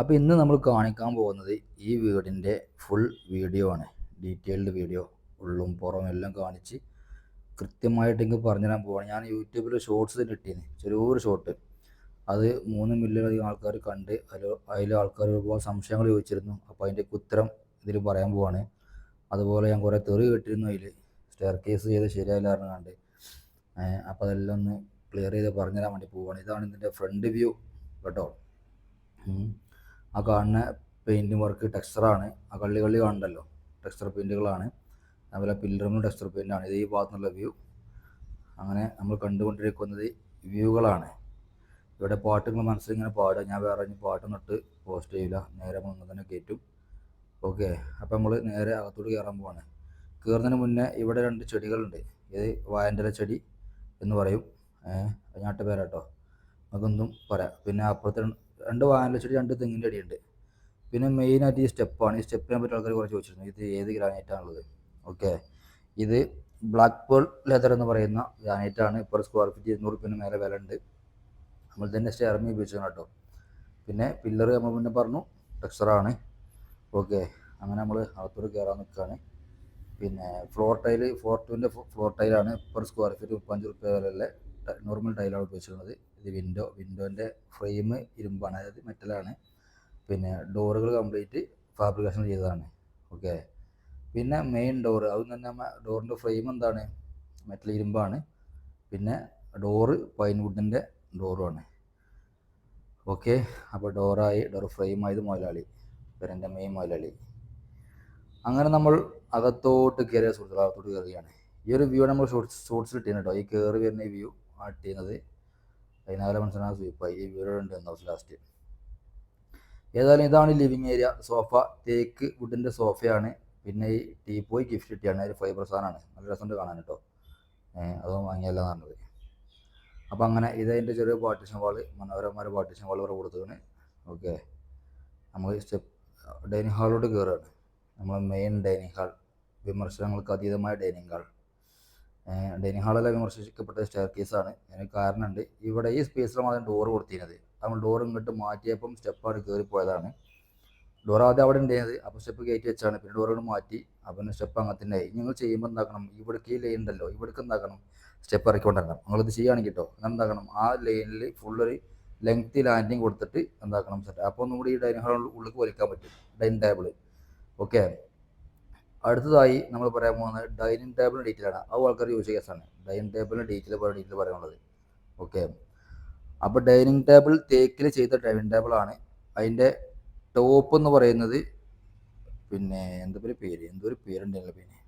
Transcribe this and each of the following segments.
അപ്പോൾ ഇന്ന് നമ്മൾ കാണിക്കാൻ പോകുന്നത് ഈ വീടിന്റെ ഫുൾ വീഡിയോ ആണ്. ഡീറ്റെയിൽഡ് വീഡിയോ ഉള്ളും പുറവും എല്ലാം കാണിച്ച് കൃത്യമായിട്ട് എനിക്ക് പറഞ്ഞുതരാൻ പോവാണ്. ഞാൻ യൂട്യൂബിൽ ഷോർട്സ് കിട്ടിയത് ചെറിയൊരു ഷോർട്ട് അത് മൂന്ന് മില്യണധികം ആൾക്കാർ കണ്ട് അതിൽ അതിൽ ആൾക്കാർ ഒരുപാട് സംശയങ്ങൾ ചോദിച്ചിരുന്നു. അപ്പോൾ അതിന്റെ ഉത്തരം ഇതിൽ പറയാൻ പോവാണ്. അതുപോലെ ഞാൻ കുറേ തെറി കേട്ടിരുന്നു അതിൽ. സ്റ്റെയർ കേസ് ചെയ്ത് ശരിയായില്ല പറഞ്ഞു കണ്ട്. അപ്പോൾ അതെല്ലാം ഒന്ന് ക്ലിയർ ചെയ്ത് പറഞ്ഞുതരാൻ വേണ്ടി പോവാണ്. ഇതാണ് ഇതിന്റെ ഫ്രണ്ട് വ്യൂ കേട്ടോ. ആ കാണുന്ന പെയിന്റിങ് വർക്ക് ടെക്സ്ചറാണ് ആ കള്ളി കള്ളി കാണണ്ടല്ലോ ടെക്സ്ചർ പെയിന്റുകളാണ് അതുപോലെ പില്ലറിനും ടെക്സ്ചർ പെയിന്റാണ് ഇത് ഈ ഭാഗത്തുള്ള വ്യൂ അങ്ങനെ നമ്മൾ കണ്ടുകൊണ്ടിരിക്കുന്നത് വ്യൂകളാണ്. ഇവിടെ പാട്ടുകൾ മനസ്സിൽ ഇങ്ങനെ പാടുക. ഞാൻ വേറെ ഇനി പാട്ടൊന്നും ഇട്ട് പോസ്റ്റ് ചെയ്യില്ല നേരെ നമ്മൾ തന്നെ കയറ്റും ഓക്കെ അപ്പോൾ നമ്മൾ നേരെ അകത്തോട്ട് കയറാൻ പോവാണ്. കയറുന്നതിന് മുന്നേ ഇവിടെ രണ്ട് ചെടികളുണ്ട്. ഇത് വായന്റെ ചെടി എന്ന് പറയും. ഞാട്ട് പേരാട്ടോ. നമുക്കൊന്നും പറയാം. പിന്നെ അപ്പുറത്തെ രണ്ട് വാനലച്ചെടി രണ്ട് തെങ്ങിന്റെ അടിയുണ്ട്. പിന്നെ മെയിനായിട്ട് ഈ സ്റ്റെപ്പാണ് ഈ സ്റ്റെപ്പിനെ പറ്റി ആൾക്കാർ കുറച്ച് ചോദിച്ചിരുന്നു. ഇത് ഏത് ഗ്രാനൈറ്റാണുള്ളത് ഓക്കെ ഇത് ബ്ലാക്ക് പേൾ ലെതർ എന്ന് പറയുന്ന ഗ്രാനൈറ്റാണ് ഇപ്പോൾ സ്ക്വയർ ഫീറ്റ് ഇരുന്നൂറ് റുപ്യന് മേലെ വില ഉണ്ട്. നമ്മൾ തന്നെ സ്റ്റെയർമി ഉപയോഗിച്ചാണ് കേട്ടോ. പിന്നെ പില്ലർ നമ്മൾ പിന്നെ പറഞ്ഞു ടെക്സ്ചറാണ് ഓക്കെ അങ്ങനെ നമ്മൾ അകത്തോട് കയറാൻ നിൽക്കുകയാണ് പിന്നെ ഫ്ലോർ ടൈൽ ഫോർ ടുവിന്റെ ഫ്ലോർ ടൈലാണ് പെർ സ്ക്വയർ ഫീറ്റ് മുപ്പത്തഞ്ച് റുപ്യ വിലയുള്ള നോർമൽ ടൈലാണ് ഉപയോഗിച്ചിട്ടുള്ളത് ഇത് വിൻഡോ വിൻഡോന്റെ ഫ്രെയിം ഇരുമ്പാണ്. അതായത് മെറ്റലാണ് പിന്നെ ഡോറുകൾ കംപ്ലീറ്റ് ഫാബ്രിക്കേഷൻ ചെയ്തതാണ്. ഓക്കെ പിന്നെ മെയിൻ ഡോറ് അതും തന്നെ ഡോറിന്റെ ഫ്രെയിം എന്താണ്? മെറ്റൽ ഇരുമ്പാണ്. പിന്നെ ഡോറ് പൈൻ വുഡിന്റെ ഡോറുമാണ് ഓക്കെ അപ്പോൾ ഡോറായി ഡോർ ഫ്രെയിമായത് മുതലാളി. പിന്നെ മെയിൻ മുതലാളി. അങ്ങനെ നമ്മൾ അകത്തോട്ട് കയറിയ സുഹൃത്തുക്കൾ അകത്തോട്ട് കയറുകയാണ്. ഈ ഒരു വ്യൂ നമ്മൾ ഷോർട്സ് ഷോർട്സിൽ ഇട്ടീന് കേട്ടോ. ഈ കയറി വരുന്ന വ്യൂ ആ ചെയ്യുന്നത്. പതിനാല് മനസ്സിലാണ് സ്വീപ്പായി ഈ വീടുണ്ട് ഹൗസ് ലാസ്റ്റ് ഏതായാലും ഇതാണ് ലിവിങ് ഏരിയ സോഫ തേക്ക് വുഡിന്റെ സോഫയാണ് പിന്നെ ഈ ടീ പോയി ഗിഫ്റ്റ് കിട്ടിയാണ്. ഒരു ഫൈബർ സാധനമാണ്. നല്ല രസമുണ്ട് കാണാൻ കേട്ടോ. അതും വാങ്ങിയല്ല പറഞ്ഞത്. അപ്പം അങ്ങനെ ഇതതിന്റെ ചെറിയ പാർട്ടീഷൻ വാൾ മനോഹരമായ പാർട്ടീഷൻ വാൾ ഇവിടെ കൊടുത്തതാണ്. ഓക്കെ നമ്മൾ സ്റ്റെപ്പ് ഡൈനിങ് ഹാളിലോട്ട് കയറുകയാണ് നമ്മൾ മെയിൻ ഡൈനിങ് ഹാൾ വിമർശനങ്ങൾക്ക് അതീതമായ ഡൈനിങ് ഹാൾ ഡൈനിങ് ഹാളെല്ലാം വിമർശിക്കപ്പെട്ട സ്റ്റെയർ കേസാണ് അതിന് കാരണമുണ്ട്. ഇവിടെ ഈ സ്പേസിലാണ് അതിന് ഡോറ് കൊടുത്തിരുന്നത്. നമ്മൾ ഡോർ ഇങ്ങോട്ട് മാറ്റിയപ്പം സ്റ്റെപ്പാണ് കയറിപ്പോയതാണ് ഡോർ ആദ്യം അവിടെ ഉണ്ടായത് അപ്പോൾ സ്റ്റെപ്പ് കയറ്റി വെച്ചാണ്. പിന്നെ ഡോറുകൾ മാറ്റി. അപ്പം സ്റ്റെപ്പ് അങ്ങനെ നിങ്ങൾ ചെയ്യുമ്പോൾ എന്താക്കണം? ഇവിടേക്ക് ഈ ലൈൻ ഉണ്ടല്ലോ. ഇവിടേക്ക് എന്താക്കണം? സ്റ്റെപ്പ് ഇറക്കിക്കൊണ്ടിരണം നിങ്ങളിത് ചെയ്യുകയാണെങ്കിൽ കേട്ടോ എന്താക്കണം? ആ ലൈനിൽ ഫുള്ളൊരു ലെങ്ത് ലാൻഡിങ് കൊടുത്തിട്ട് എന്താക്കണം? സെറ്റ് അപ്പോൾ ഒന്നും കൂടി ഈ ഡൈനിങ് ഹാൾ ഉള്ളിലേക്ക് വലിക്കാൻ പറ്റും. ഡൈനിങ് ടേബിൾ ഓക്കെ അടുത്തതായി നമ്മൾ പറയാൻ പോകുന്നത് ഡൈനിങ് ടേബിളിന്റെ ഡീറ്റെയിലാണ് അത് ആൾക്കാർ യൂസ് കേസാണ് ഡൈനിങ് ടേബിളിന്റെ ഡീറ്റെയിൽ ഡീറ്റെയിൽ പറയാനുള്ളത്. ഓക്കെ അപ്പോൾ ഡൈനിങ് ടേബിൾ തേക്കിൽ ചെയ്ത ഡൈനിങ് ടേബിളാണ് അതിന്റെ ടോപ്പ് എന്ന് പറയുന്നത് പിന്നെ എന്താ പേര്? പേര്. എന്തൊരു പേരുണ്ടല്ലോ പിന്നെ.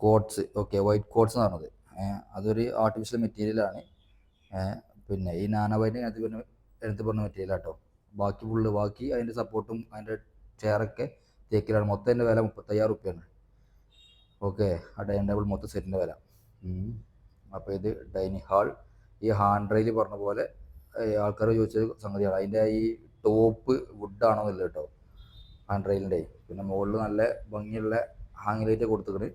കോട്ട്സ് ഓക്കെ വൈറ്റ് കോട്ട്സ് എന്ന് പറഞ്ഞത്. അതൊരു ആർട്ടിഫിഷ്യൽ മെറ്റീരിയലാണ് പിന്നെ ഈ നാനോവൈറ്റ് അതിനകത്ത് പറഞ്ഞ എടുത്ത് പറഞ്ഞ മെറ്റീരിയൽ കേട്ടോ ബാക്കി ഫുള്ള് ബാക്കി അതിന്റെ സപ്പോർട്ടും അതിന്റെ ചെയറൊക്കെ തേക്കിലാണ്. മൊത്തം എന്റെ വില മുപ്പത്തയ്യായിരം റുപ്യാണ്. ഓക്കെ ആ ഡൈനിങ് ടേബിൾ മൊത്തം സെറ്റിന്റെ വില. അപ്പോൾ ഇത് ഡൈനിങ് ഹാൾ. ഈ ഹാൻഡ് റെയിൽ പറഞ്ഞ പോലെ ആൾക്കാർ ചോദിച്ചത് സംഗതിയാണ്. അതിന്റെ ഈ ടോപ്പ് വുഡാണോ എന്നില്ല കേട്ടോ. ഹാൻഡ് റെയിലിന്റെ. പിന്നെ മുകളിൽ നല്ല ഭംഗിയുള്ള ഹാങ് ലൈറ്റ് കൊടുത്തിട്ടുണ്ട്.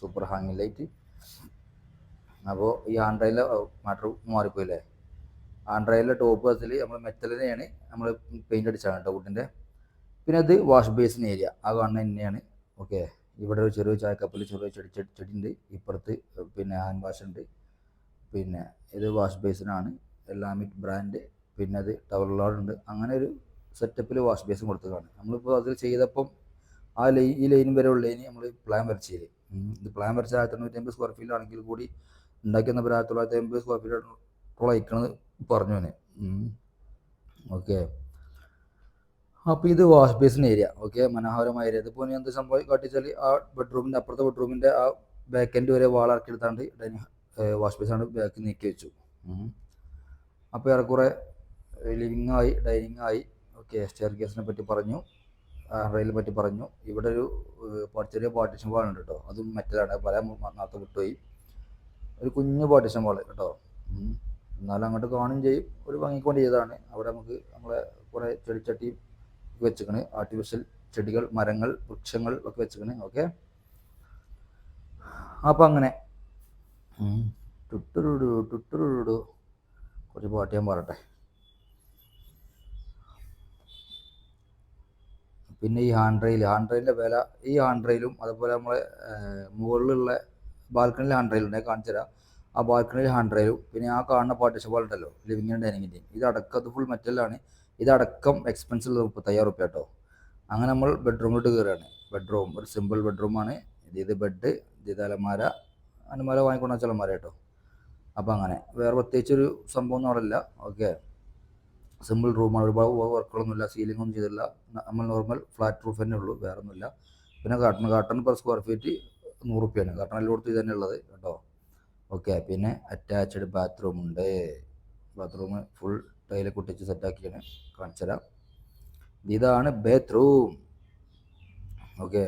Super hang light. അപ്പോൾ ഈ ഹാൻഡ് റെയിലെ മാറ്റർ മാറിപ്പോയില്ലേ? ഹാൻഡ് ടോപ്പ് വെച്ചാൽ നമ്മൾ മെറ്റലിനെയാണ് നമ്മൾ പെയിന്റ് അടിച്ചാണ് കേട്ടോ വുഡിന്റെ പിന്നെ അത് വാഷ് ബേസിൻ ഏരിയ ആ കാണുന്നത് തന്നെയാണ്. ഓക്കെ ഇവിടെ ഒരു ചെറിയ ചായക്കപ്പിൽ ചെറിയ ചെടി ചെടി ചെടി ഉണ്ട് ഇപ്പുറത്ത് പിന്നെ ഹാൻഡ് വാഷ് ഉണ്ട്. പിന്നെ ഇത് വാഷ് ബേസിനാണ് എല്ലാമിക് ബ്രാൻഡ് പിന്നെ അത് ടവർ ലോഡുണ്ട് അങ്ങനെ ഒരു സെറ്റപ്പിൽ വാഷ് ബേസും കൊടുത്തതാണ്. നമ്മളിപ്പോൾ അതിൽ ചെയ്തപ്പം ആ ലൈൻ ഈ ലൈനും വരെ ഉള്ള ലൈന് നമ്മൾ പ്ലാൻ വരച്ചില്ല ഇത് പ്ലാൻ വരച്ച ആയിരത്തി തൊണ്ണൂറ്റി അമ്പത് സ്ക്വയർ ഫീറ്റ് ആണെങ്കിൽ കൂടി ഉണ്ടാക്കിയെന്ന ആയിരത്തി തൊള്ളായിരത്തി അമ്പത് സ്ക്വയർ ഫീറ്റ് അയക്കണത് പറഞ്ഞു തന്നെ ഓക്കെ അപ്പോൾ ഇത് വാഷ് ബേസിൻ ഏരിയ ഓക്കെ മനോഹരമായ ഏരിയ ഇതിപ്പോൾ എന്ത് സംഭവം? കാട്ടിച്ചാൽ ആ ബെഡ്റൂമിന്റെ അപ്പുറത്തെ ബെഡ്റൂമിന്റെ ആ ബാക്ക് എൻഡ് വരെ വാളാക്കി എടുത്താണ്ട് ഡൈനിങ് വാഷ് ബേസാണ് ബാക്ക് നീക്കി വെച്ചു. അപ്പോൾ ഏറെക്കുറെ ലിവിങ് ആയി ഡൈനിങ് ആയി. ഓക്കെ സ്റ്റെയർ കേസിനെ പറ്റി പറഞ്ഞു. റെയിലിനെ പറ്റി പറഞ്ഞു. ഇവിടെ ഒരു ചെറിയ പാർട്ടീഷൻ വാളുണ്ട് കേട്ടോ. അതും മെറ്റലാണ് പല നാത്ത് വിട്ടുപോയി ഒരു കുഞ്ഞു പാർട്ടീഷൻ വാൾ കേട്ടോ. എന്നാലും അങ്ങോട്ട് കാണുകയും ചെയ്യും. ഒരു ഭംഗിക്കൊണ്ട് ചെയ്തതാണ്. അവിടെ നമുക്ക് നമ്മളെ കുറേ ചെടിച്ചട്ടി വെച്ചിക്കണ് ആർട്ടിഫിഷ്യൽ ചെടികൾ മരങ്ങൾ വൃക്ഷങ്ങൾ ഒക്കെ വെച്ചിക്കണ് ഓക്കെ അപ്പം അങ്ങനെ. ടുട്ടുരുടു ടുട്ടുരുടു. കുറച്ച് പാട്ട് ഞാൻ പറട്ടെ പിന്നെ ഈ ഹാൻഡ് റെയിൽ ഹാൻഡ് റെയിലിന്റെ വില ഈ ഹാൻഡ് റെയിലും അതുപോലെ നമ്മളെ മുകളിലുള്ള ബാൽക്കണിയിൽ ഹാൻഡ് റെയിൽ ഉണ്ടെങ്കിൽ കാണിച്ചു തരാം. ആ ബാൽക്കണിയിൽ ഹാൻഡ് റെയിലും പിന്നെ ആ കാണുന്ന പാർട്ടിഷൻ പോലെ ഉണ്ടല്ലോ ലിവിങ് ആൻഡ് ഡൈനിങ്ങിന്റെയും ഇത് അത് ഫുൾ മെറ്റലാണ് ഇതടക്കം എക്സ്പെൻസ് ഉള്ളത് മുപ്പത്തയ്യായിരം റുപ്യ കേട്ടോ. അങ്ങനെ നമ്മൾ ബെഡ്റൂമിലോട്ട് കയറുകയാണ് ബെഡ്റൂം ഒരു സിമ്പിൾ ബെഡ്റൂമാണ് ഇത് ബെഡ് ഇത് അലമാര അലമാര വാങ്ങിക്കൊണ്ട വെച്ച അലമാര കേട്ടോ. അപ്പോൾ അങ്ങനെ. വേറെ പ്രത്യേകിച്ചൊരു സംഭവം ഒന്നും അവിടെ ഓക്കെ സിമ്പിൾ റൂമാണ് ഒരുപാട് വർക്കുകളൊന്നുമില്ല സീലിംഗ് ഒന്നും ചെയ്തില്ല നമ്മൾ നോർമൽ ഫ്ലാറ്റ് റൂഫ് തന്നെ ഉള്ളൂ. വേറെ ഒന്നുമില്ല പിന്നെ cotton cotton per square feet നൂറ് റുപ്യാണ് കാട്ടൺ എല്ലായിടത്തും ഇത് തന്നെ ഉള്ളത് കേട്ടോ. ഓക്കെ പിന്നെ അറ്റാച്ച്ഡ് ബാത്റൂം ഉണ്ട്. ബാത്റൂം ഫുൾ ടൈൽ കുട്ടിച്ച് സെറ്റാക്കിയാണ് കാണിച്ചു തരാം. ഇതാണ് ബാത്റൂം ഓക്കെ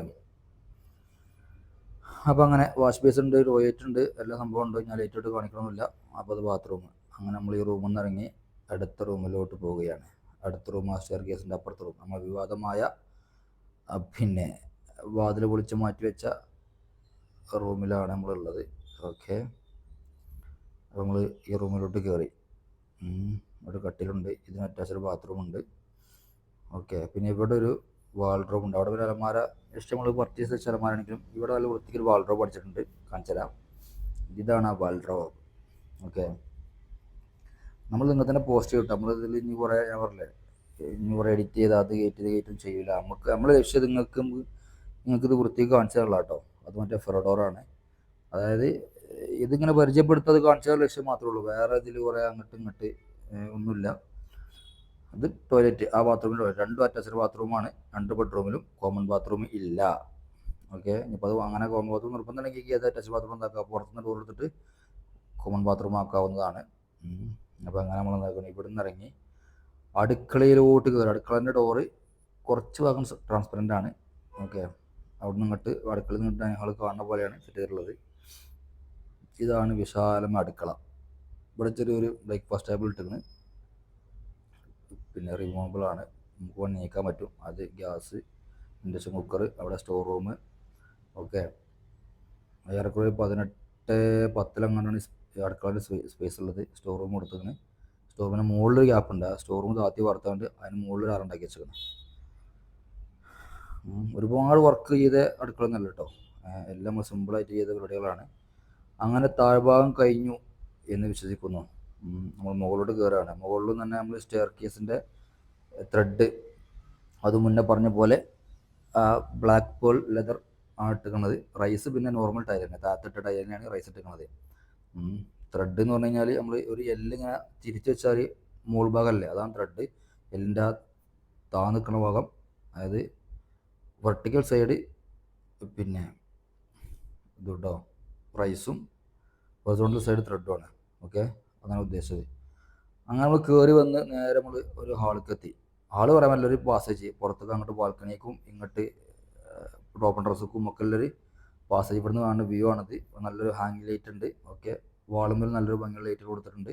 അപ്പോൾ അങ്ങനെ വാഷ് ബേസ് ഉണ്ട് ടോയ്ലറ്റ് ഉണ്ട് എല്ലാ സംഭവം ഉണ്ട്. ഞാൻ ലൈറ്റ് ഇട്ട് കാണിക്കണമെന്നില്ല അപ്പോൾ അത് ബാത്റൂം അങ്ങനെ നമ്മൾ ഈ റൂമിൽ നിന്ന് ഇറങ്ങി അടുത്ത റൂമിലോട്ട് പോവുകയാണ്. അടുത്ത റൂം മാസ്റ്റർ സ്റ്റെയർ കേസിന്റെ അപ്പുറത്തെ റൂം നമ്മൾ വിവാദമായ പിന്നെ വാതിൽ പൊളിച്ച് മാറ്റി വെച്ച റൂമിലാണ് നമ്മളുള്ളത് ഓക്കെ നമ്മൾ ഈ റൂമിലോട്ട് കയറി. ഒരു കട്ടിലുണ്ട്. ഇതിന് അറ്റാച്ച്ഡ് ബാത്റൂം ഉണ്ട് ഓക്കെ. പിന്നെ ഇവിടെ ഒരു വാൾഡ്രോബ് ഉണ്ട് അവിടെ ഒരു അലമാര ഇഷ്ടം നമ്മൾ പർച്ചേസ് വെച്ച അലമാരാണെങ്കിലും ഇവിടെ നല്ല വൃത്തിക്ക് ഒരു വാൾഡ്രോബ് അടിച്ചിട്ടുണ്ട്. കാണിച്ചു തരാം. ഇതാണ് ആ വാൾഡ്രോബ്. ഓക്കെ. നമ്മൾ നിങ്ങൾ തന്നെ പോസ്റ്റ് ചെയ്തിട്ട് നമ്മൾ ഇതിൽ ഇനി കുറേ ഞാൻ പറഞ്ഞില്ലേ ഇനി കുറേ എഡിറ്റ് ചെയ്ത് അത് കയറ്റി കയറ്റും ചെയ്യില്ല നമുക്ക് നമ്മൾ ലക്ഷ്യം നിങ്ങൾക്ക് നിങ്ങൾക്ക് ഇത് വൃത്തിക്ക് കാണിച്ചു തരാം കേട്ടോ. അത് മറ്റേ ഫെറഡോറാണ് അതായത് ഇതിങ്ങനെ പരിചയപ്പെടുത്തത് കാണിച്ചാൽ ലക്ഷ്യം മാത്രമേ ഉള്ളൂ. വേറെ ഇതിൽ കുറേ അങ്ങോട്ട് ഇങ്ങോട്ട് ഒന്നുമില്ല. അത് ടോയ്ലറ്റ് ആ ബാത്റൂമിൽ രണ്ടും അറ്റാച്ച്ഡ് ബാത്റൂമാണ് രണ്ട് ബെഡ്റൂമിലും കോമൺ ബാത്റൂം ഇല്ല. ഓക്കെ ഇനിയിപ്പോൾ അത് അങ്ങനെ കോമൺ ബാത്റൂം നിർബന്ധമുണ്ടെങ്കിൽ അത് അറ്റാച്ച് ബാത്റൂം എന്താക്കുക പുറത്തുനിന്ന് ഡോർ എടുത്തിട്ട് കോമൺ ബാത്റൂം ആക്കാവുന്നതാണ്. അപ്പോൾ അങ്ങനെ നമ്മൾ എന്താക്കണം? ഇവിടെ നിന്ന് ഇറങ്ങി അടുക്കളയിലോട്ട് കയറി അടുക്കളേന്റെ ഡോറ് കുറച്ച് ഭാഗം ട്രാൻസ്പെറന്റ് ആണ്. ഓക്കെ അവിടെ നിന്ന് ഇങ്ങോട്ട് അടുക്കളയിൽ നിന്നിട്ട് ഞങ്ങൾ കാണുന്ന പോലെയാണ് സെറ്റ് ചെയ്തിട്ടുള്ളത്. ഇതാണ് വിശാലമായ അടുക്കള. ഇവിടെ ചെറിയൊരു ബ്രേക്ക്ഫാസ്റ്റ് ടേബിൾ ഇട്ടിരുന്നു. പിന്നെ റിമൂവബിൾ ആണ്. നമുക്ക് വന്ന് നീക്കാൻ പറ്റും. അത് ഗ്യാസ് ഇൻഡക്ഷൻ കുക്കർ അവിടെ സ്റ്റോർ റൂം ഓക്കെ ഏറെക്കുറെ പതിനെട്ട് പത്തിലങ്ങാണ്ടാണ് അടുക്കളയുടെ സ്പേസ് ഉള്ളത്. സ്റ്റോർ റൂം കൊടുത്തതിന് സ്റ്റോർ റൂമിന് മുകളിൽ ഗ്യാപ്പ് ഉണ്ട്. ആ സ്റ്റോർ റൂം താത്തി വറുത്തുകൊണ്ട് അതിന് മുകളിൽ അറുണ്ടാക്കി വെച്ചേക്കണം ഒരുപാട് വർക്ക് ചെയ്ത അടുക്കള എന്നല്ല കേട്ടോ എല്ലാം സിമ്പിളായിട്ട് ചെയ്ത പരിപാടികളാണ്. അങ്ങനെ താഴ്ഭാഗം കഴിഞ്ഞു. എന്ന് വിശ്വസിക്കുന്നു. നമ്മൾ മുകളിലോട്ട് കയറുകയാണ് മുകളിൽ തന്നെ നമ്മൾ സ്റ്റെയർ കേസിന്റെ ത്രെഡ് അത് മുന്നേ പറഞ്ഞ പോലെ ബ്ലാക്ക് പേൾ ലെതർ ആണ് ഇട്ടിരിക്കുന്നത്. റൈസ് പിന്നെ നോർമൽ ടയർ തന്നെ. താത്തിട്ട ടൈൽ തന്നെയാണ് റൈസ് ഇട്ടിരിക്കുന്നത്. ത്രെഡ് എന്ന് പറഞ്ഞു കഴിഞ്ഞാൽ നമ്മൾ ഒരു എല്ലിങ്ങനെ തിരിച്ച് വെച്ചാൽ മോൾ ഭാഗമല്ലേ അതാണ് ത്രെഡ് എല്ലിന്റെ ആ താ നിൽക്കുന്ന ഭാഗം. അതായത് വെർട്ടിക്കൽ സൈഡ് പിന്നെ ഇതുണ്ടോ റൈസും ഹൊറിസോണ്ടൽ സൈഡ് ത്രെഡുമാണ് ഓക്കെ അതാണ് ഉദ്ദേശിച്ചത്. അങ്ങനെ നമ്മൾ കയറി വന്ന് നേരെ നമ്മൾ ഒരു ഹാളിലേക്ക് എത്തി. ഹാൾ പറയാൻ ഒരു പാസേജ് പുറത്തേക്ക് അങ്ങോട്ട് ബാൽക്കണിക്കും ഇങ്ങോട്ട് ടോപ്പ് ഡ്രസ്സുക്കും ഒക്കെ ഉള്ളൊരു പാസേജ് ഇവിടുന്ന് കാണുന്ന വ്യൂ ആണിത്. നല്ലൊരു ഹാങ് ലൈറ്റ് ഉണ്ട്. ഓക്കെ വാളുമ്പിൽ നല്ലൊരു ഭംഗിയുള്ള ലൈറ്റ് കൊടുത്തിട്ടുണ്ട്.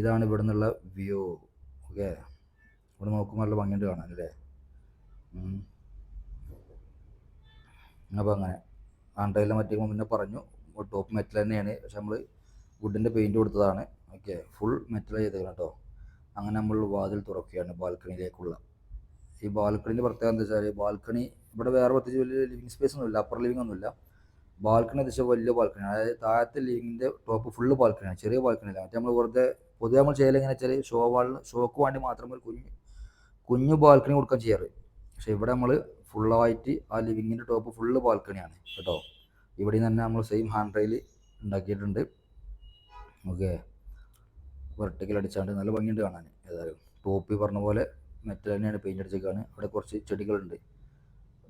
ഇതാണ് ഇവിടെ നിന്നുള്ള വ്യൂ ഓക്കെ ഇവിടെ നോക്കുമ്പോൾ നല്ല ഭംഗിയുണ്ട് കാണാൻ അല്ലേ? അപ്പോൾ അങ്ങനെ. ആണ്ടയിലെ മറ്റേ മുന്നേ പറഞ്ഞു. ടോപ്പ് മെറ്റൽ തന്നെയാണ്. പക്ഷെ നമ്മൾ വുഡിന്റെ പെയിന്റ് കൊടുത്തതാണ്. ഓക്കെ ഫുൾ മെറ്റൽ ചെയ്തേക്കണം കേട്ടോ. അങ്ങനെ നമ്മൾ വാതിൽ തുറക്കുകയാണ് ബാൽക്കണിയിലേക്കുള്ള. ഈ ബാൽക്കണീന്റെ പ്രത്യേകത എന്താ വെച്ചാൽ ബാൽക്കണി ഇവിടെ വേറെ പ്രത്യേകിച്ച് വലിയ ലിവിങ് സ്പേസ് ഒന്നുമില്ല അപ്പർ ലിവിങ് ഒന്നുമില്ല. ബാൽക്കണി വെച്ചാൽ വലിയ ബാൽക്കണി അതായത് താഴത്തെ ലിവിങ്ങിന്റെ ടോപ്പ് ഫുള്ള് ബാൽക്കണിയാണ് ചെറിയ ബാൽക്കണിയില്ല മറ്റേ നമ്മൾ വെറുതെ പൊതുവെ നമ്മൾ ചെയ്യൽ എങ്ങനെ വെച്ചാൽ ഷോ വാളിന് ഷോക്ക് വേണ്ടി മാത്രം ഒരു കുഞ്ഞ് കുഞ്ഞു ബാൽക്കണി കൊടുക്കാൻ ചെയ്യാറ്. പക്ഷേ ഇവിടെ നമ്മൾ ഫുള്ളായിട്ട് ആ ലിവിങ്ങിന്റെ ടോപ്പ് ഫുള്ള് ബാൽക്കണിയാണ് കേട്ടോ. ഇവിടെ തന്നെ നമ്മൾ സെയിം ഹാൻഡ് റെയിൽ ഉണ്ടാക്കിയിട്ടുണ്ട്. ഓക്കെ വെർട്ടിക്കൽ അടിച്ചാണ്ട് നല്ല ഭംഗിയുണ്ട് കാണാൻ. ഏതായാലും ടോപ്പി പറഞ്ഞ പോലെ മെറ്റൽ തന്നെയാണ് പെയിന്റ് അടിച്ചേക്കാണ്. അവിടെ കുറച്ച് ചെടികളുണ്ട്.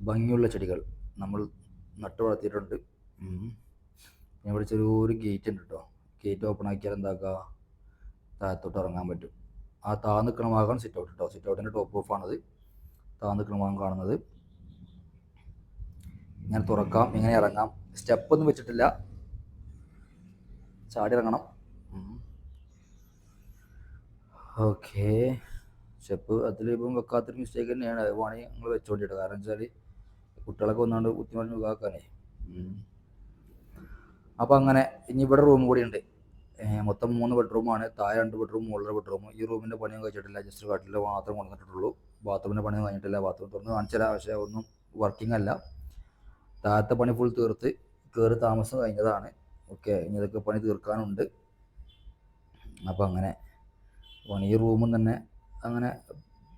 ഭംഗിയുള്ള ചെടികൾ നമ്മൾ നട്ട് വളർത്തിയിട്ടുണ്ട്. ഞാൻ ഇവിടെ ചെറിയൊരു ഗേറ്റ് ഉണ്ട് കേട്ടോ ഗേറ്റ് ഓപ്പൺ ആക്കിയാൽ എന്താക്കുക താഴത്തോട്ട് ഇറങ്ങാൻ പറ്റും. ആ താ നിൽക്കണ ഭാഗമാണ് സിറ്റ് ഔട്ട് കേട്ടോ സിറ്റ് ഔട്ടിന്റെ ടോപ്പ് ഓഫ് താ നിൽക്കണ ഭാഗം കാണുന്നത്. ഇങ്ങനെ തുറക്കാം. ഇങ്ങനെ ഇറങ്ങാം. സ്റ്റെപ്പ് ഒന്നും വെച്ചിട്ടില്ല. ചാടി ഇറങ്ങണം ഓക്കെ. സ്റ്റെപ്പ് അതിലിപ്പം വെക്കാത്തൊരു മിസ്റ്റേക്ക് തന്നെയാണ്. വേണമെങ്കിൽ നിങ്ങൾ വെച്ചോണ്ടിട്ട്. കാരണം വെച്ചാൽ കുട്ടികളൊക്കെ കുത്തി കുത്തിമറിഞ്ഞ് ഒഴിവാക്കാനേ. അപ്പോൾ അങ്ങനെ ഇനി ഇവിടെ റൂം കൂടി ഉണ്ട്. മൊത്തം മൂന്ന് ബെഡ്റൂമാണ് താഴെ രണ്ട് ബെഡ്റൂം മുകളിലെ ബെഡ്റൂം ഈ റൂമിന്റെ പണിയും കഴിച്ചിട്ടില്ല. ജസ്റ്റ് കട്ടിൽ മാത്രം കൊണ്ടുവന്നിട്ടുള്ളൂ. ബാത്റൂമിന്റെ പണിയും കഴിഞ്ഞിട്ടില്ല. ബാത്റൂം തുറന്ന് കാണിച്ചില്ല പക്ഷേ ഒന്നും വർക്കിംഗ് അല്ല. താഴത്തെ പണി ഫുൾ തീർത്ത് കയറി താമസം കഴിഞ്ഞതാണ്. ഓക്കെ ഇനി ഇതൊക്കെ പണി തീർക്കാനുണ്ട്. അപ്പോൾ അങ്ങനെ പണി റൂമും തന്നെ അങ്ങനെ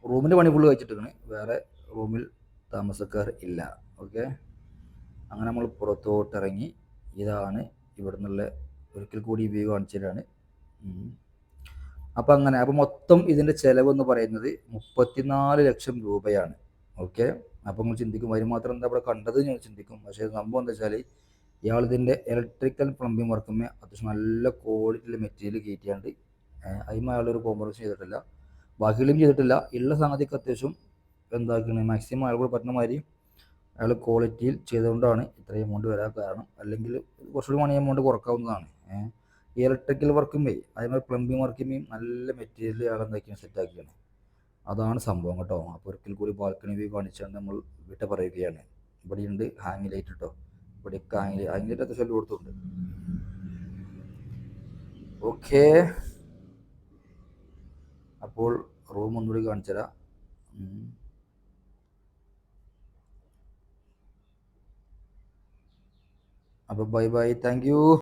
റൂമിന്റെ പണി ഫുൾ വെച്ചിട്ടാണ് വേറെ റൂമിൽ താമസക്കാർ ഇല്ല. ഓക്കെ അങ്ങനെ നമ്മൾ പുറത്തോട്ട് ഇറങ്ങി ഇതാണ് ഇവിടെ നിന്നുള്ള ഒരിക്കൽ കൂടി വ്യൂ കാണിച്ചിട്ടാണ് അപ്പം അങ്ങനെ അപ്പം മൊത്തം ഇതിന്റെ ചിലവ് എന്ന് പറയുന്നത് മുപ്പത്തിനാല് ലക്ഷം രൂപയാണ്. ഓക്കെ? അപ്പം നിങ്ങൾ ചിന്തിക്കും അതിന് മാത്രം എന്താ ഇവിടെ കണ്ടത് ഞാൻ ചിന്തിക്കും. പക്ഷേ സംഭവം എന്താ വെച്ചാൽ ഇയാൾ ഇതിന്റെ ഇലക്ട്രിക്കൽ പ്ലംബിംഗ് വർക്കുമേ അത്യാവശ്യം നല്ല ക്വാളിറ്റിയിൽ മെറ്റീരിയൽ കയറ്റിയാണ്ട് അതിന് അയാളൊരു കോംപ്രമൈസ് ചെയ്തിട്ടില്ല. ബാക്കികളും ചെയ്തിട്ടില്ല. ഉള്ള സംഗതിക്ക് അത്യാവശ്യം എന്താക്കണേ മാക്സിമം അയാൾ പറ്റുന്ന മാതിരി അയാൾ ക്വാളിറ്റിയിൽ ചെയ്തുകൊണ്ടാണ് ഇത്രയും എമൗണ്ട് വരാൻ കാരണം. അല്ലെങ്കിൽ കുറച്ചുകൂടി മണി എമൗണ്ട് കുറക്കാവുന്നതാണ് ഇലക്ട്രിക്കൽ വർക്കുമേ അതേമാതിരി പ്ലംബിംഗ് വർക്കുമേയും നല്ല മെറ്റീരിയൽ അയാൾ എന്താക്കിയാണ് സെറ്റാക്കിയാണ് അതാണ് സംഭവം കേട്ടോ. അപ്പോൾ ഒരിക്കൽ കൂടി ബാൽക്കണി വ്യൂ കാണിച്ചാണ് നമ്മൾ വിട്ട പറയുകയാണ്. ഇവിടെയുണ്ട് ഹാങ്ങി ലൈറ്റ് കേട്ടോ ഇവിടെയൊക്കെ ഹാങ്ങി ഹാങ്ങി ലൈറ്റ് അത്യാവശ്യം കൊടുത്തുണ്ട് ഓക്കേ അപ്പോൾ റൂം ഒന്നുകൂടി കാണിച്ചു തരാം അപ്പോൾ ബൈ ബൈ താങ്ക് യു